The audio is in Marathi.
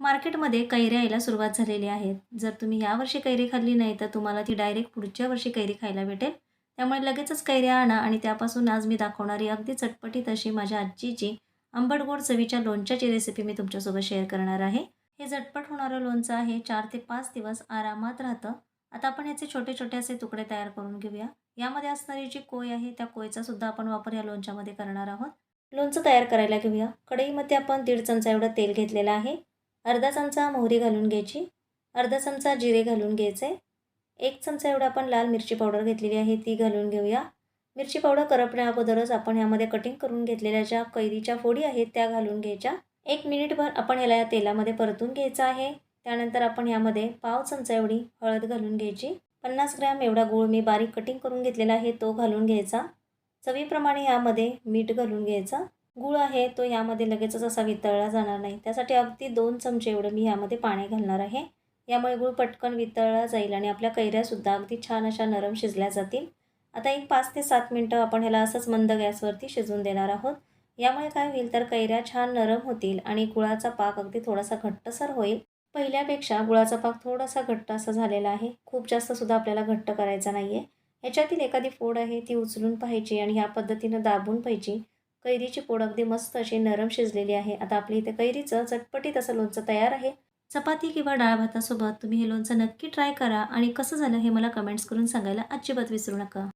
मार्केटमध्ये कैऱ्या यायला सुरुवात झालेली आहेत. जर तुम्ही यावर्षी कैरी खाल्ली नाही तर तुम्हाला ती डायरेक्ट पुढच्या वर्षी कैरी खायला भेटेल. त्यामुळे लगेचच कैऱ्या आणा आणि त्यापासून आज मी दाखवणारी अगदी चटपटीत अशी माझ्या आजीची आंबट गोड चवीच्या लोणच्याची रेसिपी मी तुमच्यासोबत शेअर करणार आहे. हे झटपट होणारं लोणचं आहे. चार ते पाच दिवस आरामात राहतं. आता आपण याचे छोटे छोटे असे तुकडे तयार करून घेऊया. यामध्ये असणारी जी कोय आहे त्या कोयचा सुद्धा आपण वापर या लोणच्यामध्ये करणार आहोत. लोणचं तयार करायला घेऊया. कढईमध्ये आपण दीड चमचा एवढं तेल घेतलेलं आहे. अर्धा चमचा मोहरी घालून घ्यायची. अर्धा चमचा जिरे घालून घ्यायचे. एक चमचा एवढा आपण लाल मिरची पावडर घेतलेली आहे ती घालून घेऊया. मिरची पावडर करपण्या अगोदरच आपण यामध्ये कटिंग करून घेतलेल्या ज्या कैरीच्या फोडी आहेत त्या घालून घ्यायच्या. एक मिनिटभर आपण ह्याला या तेलामध्ये परतून घ्यायचं आहे. त्यानंतर आपण यामध्ये पाव चमचा एवढी हळद घालून घ्यायची. पन्नास ग्रॅम एवढा गूळ मी बारीक कटिंग करून घेतलेला आहे तो घालून घ्यायचा. चवीप्रमाणे यामध्ये मीठ घालून घ्यायचा. गूळ आहे तो यामध्ये लगेचच असा वितळला जाणार नाही. त्यासाठी अगदी दोन चमचे एवढं मी यामध्ये पाणी घालणार आहे. यामुळे गूळ पटकन वितळला जाईल आणि आपल्या कैऱ्यासुद्धा अगदी छान अशा नरम शिजल्या जातील. आता एक पाच ते सात मिनटं आपण ह्याला असंच मंद गॅसवरती शिजवून देणार आहोत. यामुळे काय होईल तर कैऱ्या छान नरम होतील आणि गुळाचा पाक अगदी थोडासा घट्टसर होईल. पहिल्यापेक्षा गुळाचा पाक थोडासा घट्ट असा झालेला आहे. खूप जास्त सुद्धा आपल्याला घट्ट करायचा नाही आहे ह्याच्यातील एखादी फोड आहे ती उचलून पाहायची आणि ह्या पद्धतीनं दाबून पाहिजे कैरीची पोड अगदी मस्त अशी नरम शिजलेली आहे. आता आपली इथे कैरीचं चटपटीत असं लोणचं तयार आहे. चपाती किंवा डाळ भातासोबत तुम्ही हे लोणचं नक्की ट्राय करा. आणि कसं झालं हे मला कमेंट्स करून सांगायला अजिबात विसरू नका.